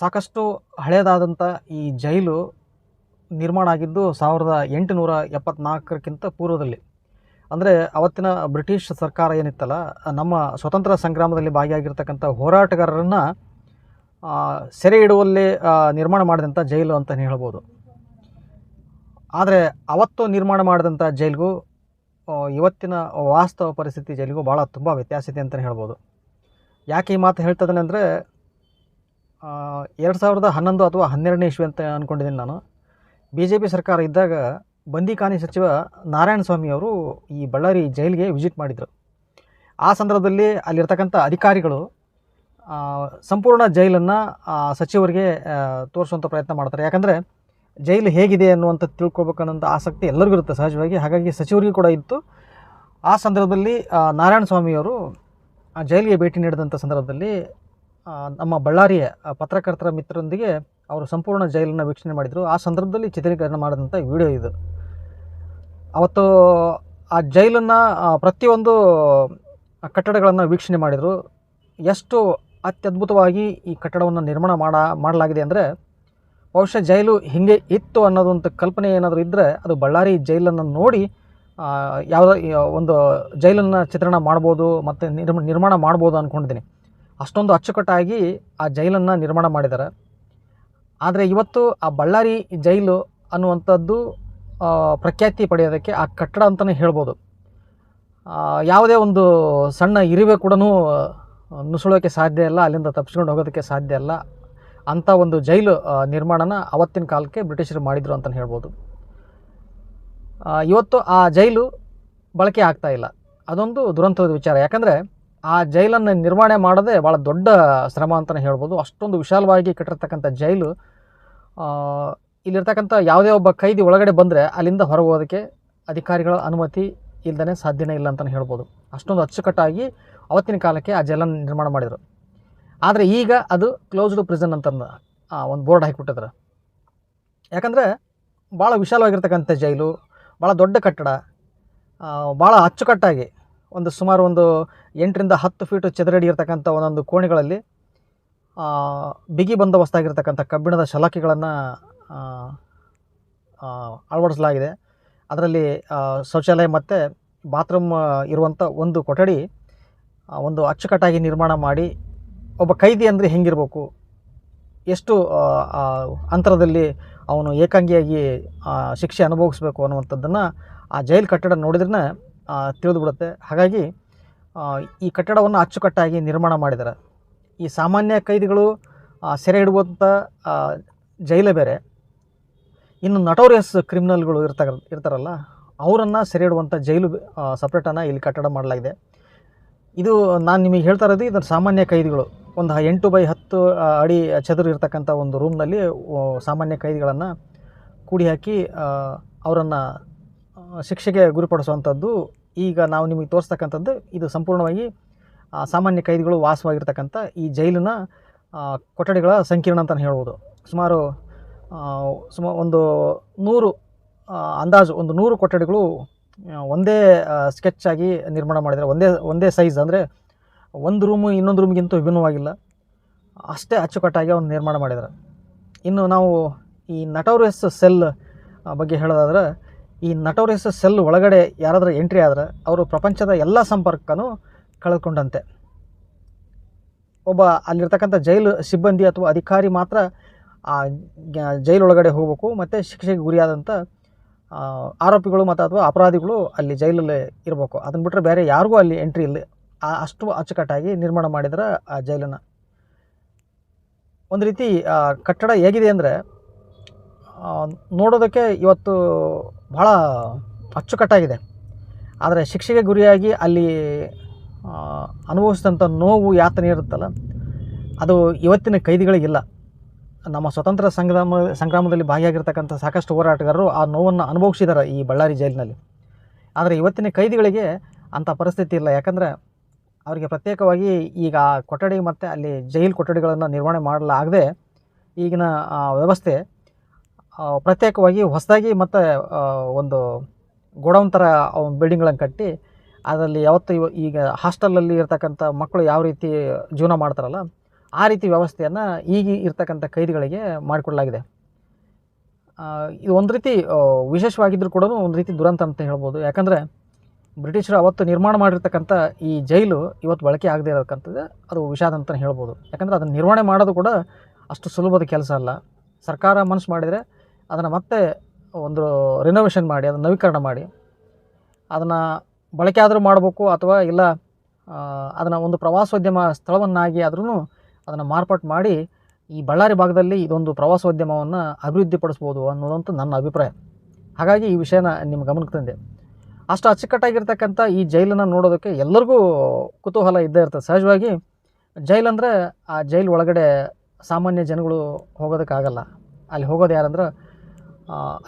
ಸಾಕಷ್ಟು ಹಳೆಯದಾದಂಥ ಈ ಜೈಲು ನಿರ್ಮಾಣ ಆಗಿದ್ದು ಸಾವಿರದ ಎಂಟುನೂರ ಎಪ್ಪತ್ನಾಲ್ಕಕ್ಕಿಂತ ಪೂರ್ವದಲ್ಲಿ. ಅಂದರೆ ಅವತ್ತಿನ ಬ್ರಿಟಿಷ್ ಸರ್ಕಾರ ಏನಿತ್ತಲ್ಲ, ನಮ್ಮ ಸ್ವತಂತ್ರ ಸಂಗ್ರಾಮದಲ್ಲಿ ಭಾಗಿಯಾಗಿರ್ತಕ್ಕಂಥ ಹೋರಾಟಗಾರರನ್ನು ಸೆರೆ ಇಡುವಲ್ಲಿ ನಿರ್ಮಾಣ ಮಾಡಿದಂಥ ಜೈಲು ಅಂತಲೇ ಹೇಳ್ಬೋದು. ಆದರೆ ಅವತ್ತು ನಿರ್ಮಾಣ ಮಾಡಿದಂಥ ಜೈಲಿಗೂ ಇವತ್ತಿನ ವಾಸ್ತವ ಪರಿಸ್ಥಿತಿ ಜೈಲಿಗೂ ಭಾಳ ತುಂಬ ವ್ಯತ್ಯಾಸ ಇದೆ ಅಂತಲೇ ಹೇಳ್ಬೋದು. ಯಾಕೆ ಈ ಮಾತು ಹೇಳ್ತದೇನೆ ಅಂದರೆ ಎರಡು ಸಾವಿರದ ಹನ್ನೊಂದು ಅಥವಾ ಹನ್ನೆರಡನೇ ಇಶ್ವಿ ಅಂತ ಅಂದ್ಕೊಂಡಿದ್ದೀನಿ ನಾನು. ಬಿ ಜೆ ಪಿ ಸರ್ಕಾರ ಇದ್ದಾಗ ಬಂದಿಖಾನೆ ಸಚಿವ ನಾರಾಯಣ ಸ್ವಾಮಿ ಅವರು ಈ ಬಳ್ಳಾರಿ ಜೈಲಿಗೆ ವಿಸಿಟ್ ಮಾಡಿದರು. ಆ ಸಂದರ್ಭದಲ್ಲಿ ಅಲ್ಲಿರ್ತಕ್ಕಂಥ ಅಧಿಕಾರಿಗಳು ಸಂಪೂರ್ಣ ಜೈಲನ್ನು ಸಚಿವರಿಗೆ ತೋರಿಸುವಂಥ ಪ್ರಯತ್ನ ಮಾಡ್ತಾರೆ. ಯಾಕಂದರೆ ಜೈಲು ಹೇಗಿದೆ ಅನ್ನುವಂಥ ತಿಳ್ಕೊಬೇಕನ್ನೋಂಥ ಆಸಕ್ತಿ ಎಲ್ಲರಿಗೂ ಇರುತ್ತೆ ಸಹಜವಾಗಿ. ಹಾಗಾಗಿ ಸಚಿವರಿಗೂ ಕೂಡ ಇತ್ತು. ಆ ಸಂದರ್ಭದಲ್ಲಿ ನಾರಾಯಣ ಸ್ವಾಮಿಯವರು ಜೈಲಿಗೆ ಭೇಟಿ ನೀಡಿದಂಥ ಸಂದರ್ಭದಲ್ಲಿ ನಮ್ಮ ಬಳ್ಳಾರಿಯ ಪತ್ರಕರ್ತರ ಮಿತ್ರರೊಂದಿಗೆ ಅವರು ಸಂಪೂರ್ಣ ಜೈಲನ್ನು ವೀಕ್ಷಣೆ ಮಾಡಿದರು. ಆ ಸಂದರ್ಭದಲ್ಲಿ ಚಿತ್ರೀಕರಣ ಮಾಡಿದಂಥ ವಿಡಿಯೋ ಇದು. ಅವತ್ತು ಆ ಜೈಲನ್ನು ಪ್ರತಿಯೊಂದು ಕಟ್ಟಡಗಳನ್ನು ವೀಕ್ಷಣೆ ಮಾಡಿದರು. ಎಷ್ಟು ಅತ್ಯದ್ಭುತವಾಗಿ ಈ ಕಟ್ಟಡವನ್ನು ನಿರ್ಮಾಣ ಮಾಡ, ಮಾಡಲಾಗಿದೆ ಅಂದರೆ, ಬಹುಶಃ ಜೈಲು ಹೀಗೆ ಇತ್ತು ಅನ್ನೋದಂಥ ಕಲ್ಪನೆ ಏನಾದರೂ ಇದ್ದರೆ ಅದು ಬಳ್ಳಾರಿ ಜೈಲನ್ನು ನೋಡಿ ಯಾವುದೋ ಒಂದು ಜೈಲನ್ನು ಚಿತ್ರಣ ಮಾಡ್ಬೋದು, ಮತ್ತು ನಿರ್ಮ, ನಿರ್ಮಾಣ ಮಾಡ್ಬೋದು ಅಂದ್ಕೊಂಡಿದ್ದೀನಿ ಅಷ್ಟೊಂದು ಅಚ್ಚುಕಟ್ಟಾಗಿ ಆ ಜೈಲನ್ನು ನಿರ್ಮಾಣ ಮಾಡಿದ್ದಾರೆ. ಆದರೆ ಇವತ್ತು ಆ ಬಳ್ಳಾರಿ ಜೈಲು ಅನ್ನುವಂಥದ್ದು ಪ್ರಖ್ಯಾತಿ ಪಡೆಯೋದಕ್ಕೆ ಆ ಕಟ್ಟಡ ಅಂತಲೇ ಹೇಳ್ಬೋದು. ಯಾವುದೇ ಒಂದು ಸಣ್ಣ ಇರುವೆ ಕೂಡ ನುಸುಳೋಕ್ಕೆ ಸಾಧ್ಯ ಇಲ್ಲ, ಅಲ್ಲಿಂದ ತಪ್ಪಿಸ್ಕೊಂಡು ಹೋಗೋದಕ್ಕೆ ಸಾಧ್ಯ ಇಲ್ಲ. ಅಂಥ ಒಂದು ಜೈಲು ನಿರ್ಮಾಣನ ಅವತ್ತಿನ ಕಾಲಕ್ಕೆ ಬ್ರಿಟಿಷರು ಮಾಡಿದರು ಅಂತಲೇ ಹೇಳ್ಬೋದು. ಇವತ್ತು ಆ ಜೈಲು ಬಳಕೆ ಆಗ್ತಾ ಇಲ್ಲ. ಅದೊಂದು ದುರಂತದ ವಿಚಾರ. ಯಾಕಂದರೆ ಆ ಜೈಲನ್ನು ನಿರ್ಮಾಣ ಮಾಡೋದೇ ಭಾಳ ದೊಡ್ಡ ಶ್ರಮ ಅಂತಲೇ ಹೇಳ್ಬೋದು. ಅಷ್ಟೊಂದು ವಿಶಾಲವಾಗಿ ಕಟ್ಟಿರ್ತಕ್ಕಂಥ ಜೈಲು ಇಲ್ಲಿರ್ತಕ್ಕಂಥ ಯಾವುದೇ ಒಬ್ಬ ಕೈದಿ ಒಳಗಡೆ ಬಂದರೆ ಅಲ್ಲಿಂದ ಹೊರಗೋದಕ್ಕೆ ಅಧಿಕಾರಿಗಳ ಅನುಮತಿ ಇಲ್ಲದೇ ಸಾಧ್ಯನೇ ಇಲ್ಲ ಅಂತಲೇ ಹೇಳ್ಬೋದು. ಅಷ್ಟೊಂದು ಅಚ್ಚುಕಟ್ಟಾಗಿ ಅವತ್ತಿನ ಕಾಲಕ್ಕೆ ಆ ಜೈಲನ್ನು ನಿರ್ಮಾಣ ಮಾಡಿದರು. ಆದರೆ ಈಗ ಅದು ಕ್ಲೋಸ್ಡ್ ಪ್ರಿಸನ್ ಅಂತಂದು ಒಂದು ಬೋರ್ಡ್ ಹಾಕಿಬಿಟ್ಟಿದ್ರು. ಯಾಕಂದರೆ ಭಾಳ ವಿಶಾಲವಾಗಿರ್ತಕ್ಕಂಥ ಜೈಲು, ಭಾಳ ದೊಡ್ಡ ಕಟ್ಟಡ ಭಾಳ ಅಚ್ಚುಕಟ್ಟಾಗಿ ಒಂದು ಸುಮಾರು ಒಂದು ಎಂಟರಿಂದ ಹತ್ತು ಫೀಟು ಚದರಡಿ ಇರತಕ್ಕಂಥ ಒಂದೊಂದು ಕೋಣೆಗಳಲ್ಲಿ ಬಿಗಿ ಬಂದೋಬಸ್ತಾಗಿರ್ತಕ್ಕಂಥ ಕಬ್ಬಿಣದ ಶಲಾಖೆಗಳನ್ನು ಅಳವಡಿಸಲಾಗಿದೆ. ಅದರಲ್ಲಿ ಶೌಚಾಲಯ ಮತ್ತು ಬಾತ್ರೂಮ್ ಇರುವಂಥ ಒಂದು ಕೊಠಡಿ ಒಂದು ಅಚ್ಚುಕಟ್ಟಾಗಿ ನಿರ್ಮಾಣ ಮಾಡಿ, ಒಬ್ಬ ಕೈದಿ ಅಂದರೆ ಹೆಂಗಿರಬೇಕು? ಎಷ್ಟು ಅಂತರದಲ್ಲಿ ಅವನು ಏಕಾಂಗಿಯಾಗಿ ಶಿಕ್ಷೆ ಅನುಭವಿಸ್ಬೇಕು ಅನ್ನುವಂಥದ್ದನ್ನು ಆ ಜೈಲು ಕಟ್ಟಡ ನೋಡಿದ್ರೆ ತಿಳಿದು ಬಿಡುತ್ತೆ ಹಾಗಾಗಿ ಈ ಕಟ್ಟಡವನ್ನು ಅಚ್ಚುಕಟ್ಟಾಗಿ ನಿರ್ಮಾಣ ಮಾಡಿದ್ದಾರೆ. ಈ ಸಾಮಾನ್ಯ ಕೈದಿಗಳು ಸೆರೆ ಹಿಡುವಂಥ ಜೈಲ ಬೇರೆ. ಇನ್ನು ನಟೋರಿಯಸ್ ಕ್ರಿಮಿನಲ್ಗಳು ಇರ್ತಾರ ಇರ್ತಾರಲ್ಲ, ಅವರನ್ನು ಸೆರೆ ಹಿಡುವಂಥ ಜೈಲು ಸಪ್ರೇಟನ್ನು ಇಲ್ಲಿ ಕಟ್ಟಡ ಮಾಡಲಾಗಿದೆ. ಇದು ನಾನು ನಿಮಗೆ ಹೇಳ್ತಾ ಇರೋದು ಇದು ಸಾಮಾನ್ಯ ಕೈದಿಗಳು, ಒಂದು ಎಂಟು ಬೈ ಹತ್ತು ಅಡಿ ಚದುರು ಇರತಕ್ಕಂಥ ಒಂದು ರೂಮ್ನಲ್ಲಿ ಸಾಮಾನ್ಯ ಕೈದಿಗಳನ್ನು ಕೂಡಿ ಹಾಕಿ ಅವರನ್ನು ಶಿಕ್ಷೆಗೆ ಗುರಿಪಡಿಸುವಂಥದ್ದು ಈಗ ನಾವು ನಿಮಗೆ ತೋರಿಸ್ತಕ್ಕಂಥದ್ದು ಇದು ಸಂಪೂರ್ಣವಾಗಿ ಸಾಮಾನ್ಯ ಕೈದಿಗಳು ವಾಸವಾಗಿರ್ತಕ್ಕಂಥ ಈ ಜೈಲಿನ ಕೊಠಡಿಗಳ ಸಂಕೀರ್ಣ ಅಂತಲೇ ಹೇಳ್ಬೋದು. ಸುಮಾರು ಸುಮ, ಒಂದು ನೂರು ಅಂದಾಜು ಒಂದು ನೂರು ಕೊಠಡಿಗಳು ಒಂದೇ ಸ್ಕೆಚ್ ಆಗಿ ನಿರ್ಮಾಣ ಮಾಡಿದರೆ ಒಂದೇ ಒಂದೇ ಸೈಜ್ ಅಂದರೆ ಒಂದು ರೂಮು ಇನ್ನೊಂದು ರೂಮ್ಗಿಂತ ವಿಭಿನ್ನವಾಗಿಲ್ಲ. ಅಷ್ಟೇ ಅಚ್ಚುಕಟ್ಟಾಗಿ ಅವ್ನು ನಿರ್ಮಾಣ ಮಾಡಿದ್ದಾರೆ. ಇನ್ನು ನಾವು ಈ ನಟೋರಿಯಸ್ ಸೆಲ್ ಬಗ್ಗೆ ಹೇಳೋದಾದ್ರೆ ಈ ನಟೋರಿಯಸ್ ಸೆಲ್ ಒಳಗಡೆ ಯಾರಾದರೂ ಎಂಟ್ರಿ ಆದರೆ ಅವರು ಪ್ರಪಂಚದ ಎಲ್ಲ ಸಂಪರ್ಕನೂ ಕಳೆದುಕೊಂಡಂತೆ. ಒಬ್ಬ ಅಲ್ಲಿರ್ತಕ್ಕಂಥ ಜೈಲು ಸಿಬ್ಬಂದಿ ಅಥವಾ ಅಧಿಕಾರಿ ಮಾತ್ರ ಆ ಜೈಲೊಳಗಡೆ ಹೋಗಬೇಕು, ಮತ್ತು ಶಿಕ್ಷೆಗೆ ಗುರಿಯಾದಂಥ ಆರೋಪಿಗಳು ಮತ್ತು ಅಥವಾ ಅಪರಾಧಿಗಳು ಅಲ್ಲಿ ಜೈಲಲ್ಲಿ ಇರಬೇಕು. ಅದನ್ನು ಬಿಟ್ಟರೆ ಬೇರೆ ಯಾರಿಗೂ ಅಲ್ಲಿ ಎಂಟ್ರಿ ಇಲ್ಲ. ಅಷ್ಟು ಅಚ್ಚುಕಟ್ಟಾಗಿ ನಿರ್ಮಾಣ ಮಾಡಿದ್ರೆ ಆ ಜೈಲನ್ನು. ಒಂದು ರೀತಿ ಕಟ್ಟಡ ಹೇಗಿದೆ ಅಂದರೆ ನೋಡೋದಕ್ಕೆ ಇವತ್ತು ಭಾಳ ಅಚ್ಚುಕಟ್ಟಾಗಿದೆ. ಆದರೆ ಶಿಕ್ಷೆಗೆ ಗುರಿಯಾಗಿ ಅಲ್ಲಿ ಅನುಭವಿಸಿದಂಥ ನೋವು ಯಾತನೆ ಇರುತ್ತಲ್ಲ, ಅದು ಇವತ್ತಿನ ಕೈದಿಗಳಿಗಿಲ್ಲ. ನಮ್ಮ ಸ್ವತಂತ್ರ ಸಂಗ್ರಾಮ, ಸಂಗ್ರಾಮದಲ್ಲಿ ಭಾಗಿಯಾಗಿರ್ತಕ್ಕಂಥ ಸಾಕಷ್ಟು ಹೋರಾಟಗಾರರು ಆ ನೋವನ್ನು ಅನುಭವಿಸಿದ್ದಾರೆ ಈ ಬಳ್ಳಾರಿ ಜೈಲಿನಲ್ಲಿ. ಆದರೆ ಇವತ್ತಿನ ಕೈದಿಗಳಿಗೆ ಅಂಥ ಪರಿಸ್ಥಿತಿ ಇಲ್ಲ. ಯಾಕಂದರೆ ಅವರಿಗೆ ಪ್ರತ್ಯೇಕವಾಗಿ ಈಗ ಆ ಕೊಠಡಿ ಮತ್ತು ಅಲ್ಲಿ ಜೈಲು ಕೊಠಡಿಗಳನ್ನು ನಿರ್ವಹಣೆ ಮಾಡಲಾಗದೆ ಈಗಿನ ವ್ಯವಸ್ಥೆ ಪ್ರತ್ಯೇಕವಾಗಿ ಹೊಸದಾಗಿ ಮತ್ತು ಒಂದು ಗೋಡೌನ್ ಥರ ಬಿಲ್ಡಿಂಗ್ಗಳನ್ನು ಕಟ್ಟಿ, ಅದರಲ್ಲಿ ಯಾವತ್ತು ಇವ, ಈಗ ಹಾಸ್ಟೆಲಲ್ಲಿ ಇರ್ತಕ್ಕಂಥ ಮಕ್ಕಳು ಯಾವ ರೀತಿ ಜೀವನ ಮಾಡ್ತಾರಲ್ಲ, ಆ ರೀತಿ ವ್ಯವಸ್ಥೆಯನ್ನು ಈಗ ಇರ್ತಕ್ಕಂಥ ಕೈದಿಗಳಿಗೆ ಮಾಡಿಕೊಡಲಾಗಿದೆ. ಇದು ಒಂದು ರೀತಿ ವಿಶೇಷವಾಗಿದ್ದರೂ ಕೂಡ ಒಂದು ರೀತಿ ದುರಂತ ಅಂತ ಹೇಳ್ಬೋದು. ಯಾಕಂದರೆ, ಬ್ರಿಟಿಷರು ಅವತ್ತು ನಿರ್ಮಾಣ ಮಾಡಿರ್ತಕ್ಕಂಥ ಈ ಜೈಲು ಇವತ್ತು ಬಳಕೆ ಆಗದೇ ಇರತಕ್ಕಂಥದ್ದು ಅದು ವಿಷಾದ ಅಂತಲೇ ಹೇಳ್ಬೋದು. ಯಾಕಂದರೆ ಅದನ್ನು ನಿರ್ವಹಣೆ ಮಾಡೋದು ಕೂಡ ಅಷ್ಟು ಸುಲಭದ ಕೆಲಸ ಅಲ್ಲ. ಸರ್ಕಾರ ಮನಸ್ಸು ಮಾಡಿದರೆ ಅದನ್ನು ಮತ್ತೆ ಒಂದು ರಿನೋವೇಷನ್ ಮಾಡಿ, ಅದನ್ನು ನವೀಕರಣ ಮಾಡಿ. ಅದನ್ನು ಬಳಕೆ ಆದರೂ ಮಾಡಬೇಕು ಅಥವಾ ಇಲ್ಲ ಅದನ್ನು ಒಂದು ಪ್ರವಾಸೋದ್ಯಮ ಸ್ಥಳವನ್ನಾಗಿ ಆದ್ರೂ ಅದನ್ನು ಮಾರ್ಪಾಟು ಮಾಡಿ ಈ ಬಳ್ಳಾರಿ ಭಾಗದಲ್ಲಿ ಇದೊಂದು ಪ್ರವಾಸೋದ್ಯಮವನ್ನು ಅಭಿವೃದ್ಧಿಪಡಿಸ್ಬೋದು ಅನ್ನೋದಂತೂ ನನ್ನ ಅಭಿಪ್ರಾಯ. ಹಾಗಾಗಿ ಈ ವಿಷಯನ ನಿಮ್ಮ ಗಮನಕ್ಕೆ ತಂದೆ. ಅಷ್ಟು ಅಚ್ಚುಕಟ್ಟಾಗಿರ್ತಕ್ಕಂಥ ಈ ಜೈಲನ್ನು ನೋಡೋದಕ್ಕೆ ಎಲ್ಲರಿಗೂ ಕುತೂಹಲ ಇದ್ದೇ ಇರ್ತದೆ. ಸಹಜವಾಗಿ ಜೈಲ್ ಅಂದರೆ ಆ ಜೈಲ್ ಒಳಗಡೆ ಸಾಮಾನ್ಯ ಜನಗಳು ಹೋಗೋದಕ್ಕಾಗಲ್ಲ. ಅಲ್ಲಿ ಹೋಗೋದು ಯಾರಂದ್ರೆ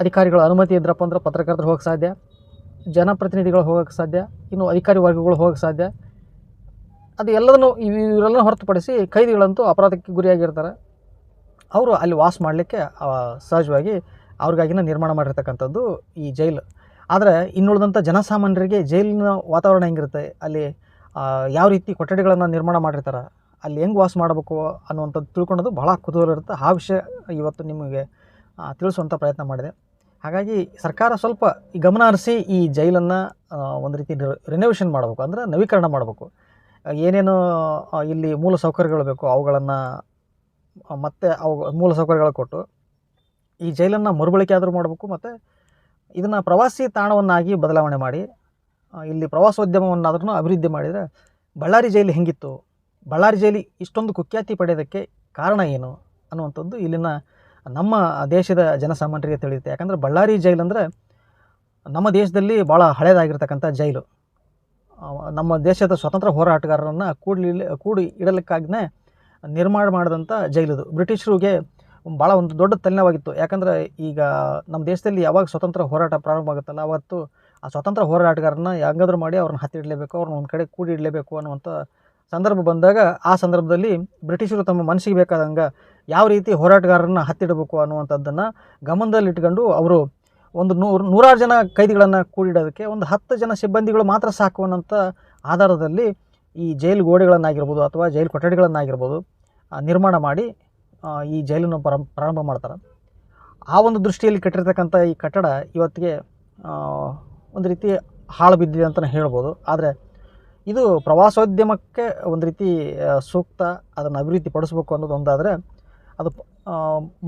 ಅಧಿಕಾರಿಗಳ ಅನುಮತಿ ಇದ್ರಪ್ಪ ಅಂದ್ರೆ ಪತ್ರಕರ್ತರು ಹೋಗಕ್ಕೆ ಸಾಧ್ಯ, ಜನಪ್ರತಿನಿಧಿಗಳು ಹೋಗೋಕ್ಕೆ ಸಾಧ್ಯ, ಇನ್ನು ಅಧಿಕಾರಿ ವರ್ಗಗಳು ಹೋಗಕ್ಕೆ ಸಾಧ್ಯ. ಅದು ಎಲ್ಲದನ್ನು ಇವ್- ಇವರೆಲ್ಲ ಹೊರತುಪಡಿಸಿ ಕೈದಿಗಳಂತೂ ಅಪರಾಧಕ್ಕೆ ಗುರಿಯಾಗಿರ್ತಾರೆ. ಅವರು ಅಲ್ಲಿ ವಾಸ ಮಾಡಲಿಕ್ಕೆ ಸಹಜವಾಗಿ ಅವ್ರಿಗಾಗಿನ ನಿರ್ಮಾಣ ಮಾಡಿರ್ತಕ್ಕಂಥದ್ದು ಈ ಜೈಲು. ಆದರೆ ಇನ್ನುಳಿದಂಥ ಜನಸಾಮಾನ್ಯರಿಗೆ ಜೈಲಿನ ವಾತಾವರಣ ಹೆಂಗಿರುತ್ತೆ? ಅಲ್ಲಿ ಯಾವ ರೀತಿ ಕೊಠಡಿಗಳನ್ನು ನಿರ್ಮಾಣ ಮಾಡಿರ್ತಾರೆ? ಅಲ್ಲಿ ಹೆಂಗೆ ವಾಸ ಮಾಡಬೇಕು ಅನ್ನುವಂಥದ್ದು ತಿಳ್ಕೊಳ್ಳೋದು ಭಾಳ ಕುತೂಹಲ ಇರುತ್ತೆ. ಆ ವಿಷಯ ಇವತ್ತು ನಿಮಗೆ ತಿಳಿಸುವಂಥ ಪ್ರಯತ್ನ ಮಾಡಿದೆ. ಹಾಗಾಗಿ ಸರ್ಕಾರ ಸ್ವಲ್ಪ ಈ ಗಮನ ಹರಿಸಿ ಈ ಜೈಲನ್ನು ಒಂದು ರೀತಿ ರಿನೋವೇಷನ್ ಮಾಡಬೇಕು, ಅಂದರೆ ನವೀಕರಣ ಮಾಡಬೇಕು. ಏನೇನು ಇಲ್ಲಿ ಮೂಲ ಸೌಕರ್ಯಗಳು ಬೇಕು, ಅವುಗಳನ್ನು ಮತ್ತೆ ಅವು ಮೂಲ ಸೌಕರ್ಯಗಳು ಕೊಟ್ಟು ಈ ಜೈಲನ್ನು ಮರುಬಳಕೆ ಆದರೂ ಮಾಡಬೇಕು, ಮತ್ತು ಇದನ್ನು ಪ್ರವಾಸಿ ತಾಣವನ್ನಾಗಿ ಬದಲಾವಣೆ ಮಾಡಿ ಇಲ್ಲಿ ಪ್ರವಾಸೋದ್ಯಮವನ್ನಾದ್ರೂ ಅಭಿವೃದ್ಧಿ ಮಾಡಿದರೆ ಬಳ್ಳಾರಿ ಜೈಲು ಹೆಂಗಿತ್ತು, ಬಳ್ಳಾರಿ ಜೈಲಿ ಇಷ್ಟೊಂದು ಕುಖ್ಯಾತಿ ಪಡೆಯೋದಕ್ಕೆ ಕಾರಣ ಏನು ಅನ್ನುವಂಥದ್ದು ಇಲ್ಲಿನ ನಮ್ಮ ದೇಶದ ಜನಸಾಮಾನ್ಯರಿಗೆ ತಿಳಿಯುತ್ತೆ. ಯಾಕಂದರೆ ಬಳ್ಳಾರಿ ಜೈಲು ಅಂದರೆ ನಮ್ಮ ದೇಶದಲ್ಲಿ ಭಾಳ ಹಳೆಯದಾಗಿರ್ತಕ್ಕಂಥ ಜೈಲು. ನಮ್ಮ ದೇಶದ ಸ್ವತಂತ್ರ ಹೋರಾಟಗಾರರನ್ನು ಕೂಡಲಿ ಕೂಡಿ ಇಡಲಿಕ್ಕಾಗಿನೇ ನಿರ್ಮಾಣ ಮಾಡಿದಂಥ ಜೈಲದು ಬ್ರಿಟಿಷರಿಗೆ ಭಾಳ ಒಂದು ದೊಡ್ಡ ತಲೆನೋವಾಗಿತ್ತು. ಯಾಕಂದರೆ ಈಗ ನಮ್ಮ ದೇಶದಲ್ಲಿ ಯಾವಾಗ ಸ್ವತಂತ್ರ ಹೋರಾಟ ಪ್ರಾರಂಭ ಆಗುತ್ತಲ್ಲ, ಅವತ್ತು ಆ ಸ್ವತಂತ್ರ ಹೋರಾಟಗಾರನ ಹೆಂಗಾದ್ರೂ ಮಾಡಿ ಅವ್ರನ್ನ ಹತ್ತಿಡಲೇಬೇಕು ಅವ್ರನ್ನ ಒಂದು ಕಡೆ ಕೂಡಿ ಇಡಲೇಬೇಕು ಅನ್ನುವಂಥ ಸಂದರ್ಭ ಬಂದಾಗ ಆ ಸಂದರ್ಭದಲ್ಲಿ ಬ್ರಿಟಿಷರು ತಮ್ಮ ಮನಸ್ಸಿಗೆ ಬೇಕಾದಂಗೆ ಯಾವ ರೀತಿ ಹೋರಾಟಗಾರರನ್ನ ಹತ್ತಿಡಬೇಕು ಅನ್ನುವಂಥದ್ದನ್ನು ಗಮನದಲ್ಲಿಟ್ಕೊಂಡು ಅವರು ಒಂದು ನೂರು, ನೂರಾರು ಜನ ಕೈದಿಗಳನ್ನು ಕೂಡಿಡೋದಕ್ಕೆ ಒಂದು ಹತ್ತು ಜನ ಸಿಬ್ಬಂದಿಗಳು ಮಾತ್ರ ಸಾಕು ಅನ್ನೋಂಥ ಆಧಾರದಲ್ಲಿ ಈ ಜೈಲು ಗೋಡೆಗಳನ್ನಾಗಿರ್ಬೋದು ಅಥವಾ ಜೈಲು ಕೊಠಡಿಗಳನ್ನಾಗಿರ್ಬೋದು ನಿರ್ಮಾಣ ಮಾಡಿ ಈ ಜೈಲನ್ನು ಪ್ರಾರಂಭ ಪ್ರಾರಂಭ ಮಾಡ್ತಾರೆ. ಆ ಒಂದು ದೃಷ್ಟಿಯಲ್ಲಿ ಕಟ್ಟಿರ್ತಕ್ಕಂಥ ಈ ಕಟ್ಟಡ ಇವತ್ತಿಗೆ ಒಂದು ರೀತಿ ಹಾಳು ಬಿದ್ದಿದೆ ಅಂತಲೇ ಹೇಳ್ಬೋದು. ಆದರೆ ಇದು ಪ್ರವಾಸೋದ್ಯಮಕ್ಕೆ ಒಂದು ರೀತಿ ಸೂಕ್ತ, ಅದನ್ನು ಅಭಿವೃದ್ಧಿ ಪಡಿಸ್ಬೇಕು ಅನ್ನೋದು ಒಂದಾದರೆ ಅದು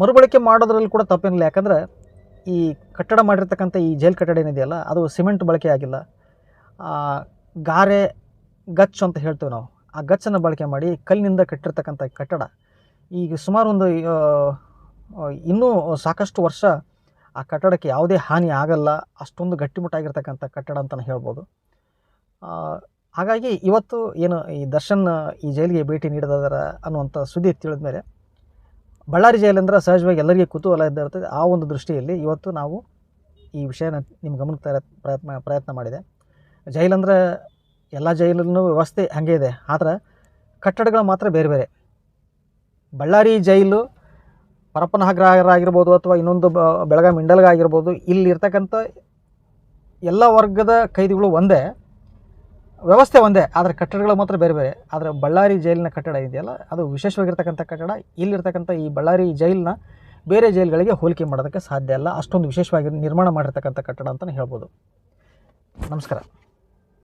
ಮರುಬಳಕೆ ಮಾಡೋದ್ರಲ್ಲಿ ಕೂಡ ತಪ್ಪೇನಿಲ್ಲ. ಯಾಕಂದರೆ ಈ ಕಟ್ಟಡ ಮಾಡಿರ್ತಕ್ಕಂಥ ಈ ಜೈಲ್ ಕಟ್ಟಡ ಏನಿದೆಯಲ್ಲ, ಅದು ಸಿಮೆಂಟ್ ಬಳಕೆ ಆಗಿಲ್ಲ. ಗಾರೆ, ಗಚ್ಚು ಅಂತ ಹೇಳ್ತೇವೆ ನಾವು. ಆ ಗಚ್ಚನ್ನು ಬಳಕೆ ಮಾಡಿ ಕಲ್ಲಿನಿಂದ ಕಟ್ಟಿರ್ತಕ್ಕಂಥ ಕಟ್ಟಡ. ಈಗ ಸುಮಾರು ಒಂದು ಇನ್ನೂ ಸಾಕಷ್ಟು ವರ್ಷ ಆ ಕಟ್ಟಡಕ್ಕೆ ಯಾವುದೇ ಹಾನಿ ಆಗಲ್ಲ, ಅಷ್ಟೊಂದು ಗಟ್ಟಿಮುಟ್ಟಾಗಿರ್ತಕ್ಕಂಥ ಕಟ್ಟಡ ಅಂತಲೇ ಹೇಳ್ಬೋದು. ಹಾಗಾಗಿ ಇವತ್ತು ಏನು ಈ ದರ್ಶನ್ ಈ ಜೈಲಿಗೆ ಭೇಟಿ ನೀಡಿದಾರ ಅನ್ನುವಂಥ ಸುದ್ದಿ ತಿಳಿದ ಮೇಲೆ ಬಳ್ಳಾರಿ ಜೈಲು ಅಂದರೆ ಸಹಜವಾಗಿ ಎಲ್ಲರಿಗೆ ಕುತೂಹಲ ಇದ್ದ ಆ ಒಂದು ದೃಷ್ಟಿಯಲ್ಲಿ ಇವತ್ತು ನಾವು ಈ ವಿಷಯನ ನಿಮ್ಮ ಗಮನಕ್ಕೆ ತರ ಪ್ರಯತ್ನ ಪ್ರಯತ್ನ ಮಾಡಿದೆ. ಜೈಲಂದ್ರೆ ಎಲ್ಲ ಜೈಲಲ್ಲೂ ವ್ಯವಸ್ಥೆ ಹಾಗೆ ಇದೆ. ಆದರೆ ಕಟ್ಟಡಗಳು ಮಾತ್ರ ಬೇರೆ ಬೇರೆ. ಬಳ್ಳಾರಿ ಜೈಲು ಪರಪ್ಪನಹಗ್ರ ಆಗಿರ್ಬೋದು ಅಥವಾ ಇನ್ನೊಂದು ಬೆಳಗಾವಿ ಮಿಂಡಲ್ಗಾಗಿರ್ಬೋದು ಇಲ್ಲಿ ಇರ್ತಕ್ಕಂಥ ಎಲ್ಲ ವರ್ಗದ ಕೈದಿಗಳು ಒಂದೇ. ವ್ಯವಸ್ಥೆ ಒಂದೇ, ಆದರೆ ಕಟ್ಟಡಗಳು ಮಾತ್ರ ಬೇರೆ ಬೇರೆ. ಆದರೆ ಬಳ್ಳಾರಿ ಜೈಲಿನ ಕಟ್ಟಡ ಇದೆಯಲ್ಲ, ಅದು ವಿಶೇಷವಾಗಿರ್ತಕ್ಕಂಥ ಕಟ್ಟಡ. ಇಲ್ಲಿರ್ತಕ್ಕಂಥ ಈ ಬಳ್ಳಾರಿ ಜೈಲನ್ನ ಬೇರೆ ಜೈಲುಗಳಿಗೆ ಹೋಲಿಕೆ ಮಾಡೋದಕ್ಕೆ ಸಾಧ್ಯ ಇಲ್ಲ. ಅಷ್ಟೊಂದು ವಿಶೇಷವಾಗಿ ನಿರ್ಮಾಣ ಮಾಡಿರ್ತಕ್ಕಂಥ ಕಟ್ಟಡ ಅಂತಲೇ ಹೇಳ್ಬೋದು. ನಮಸ್ಕಾರ.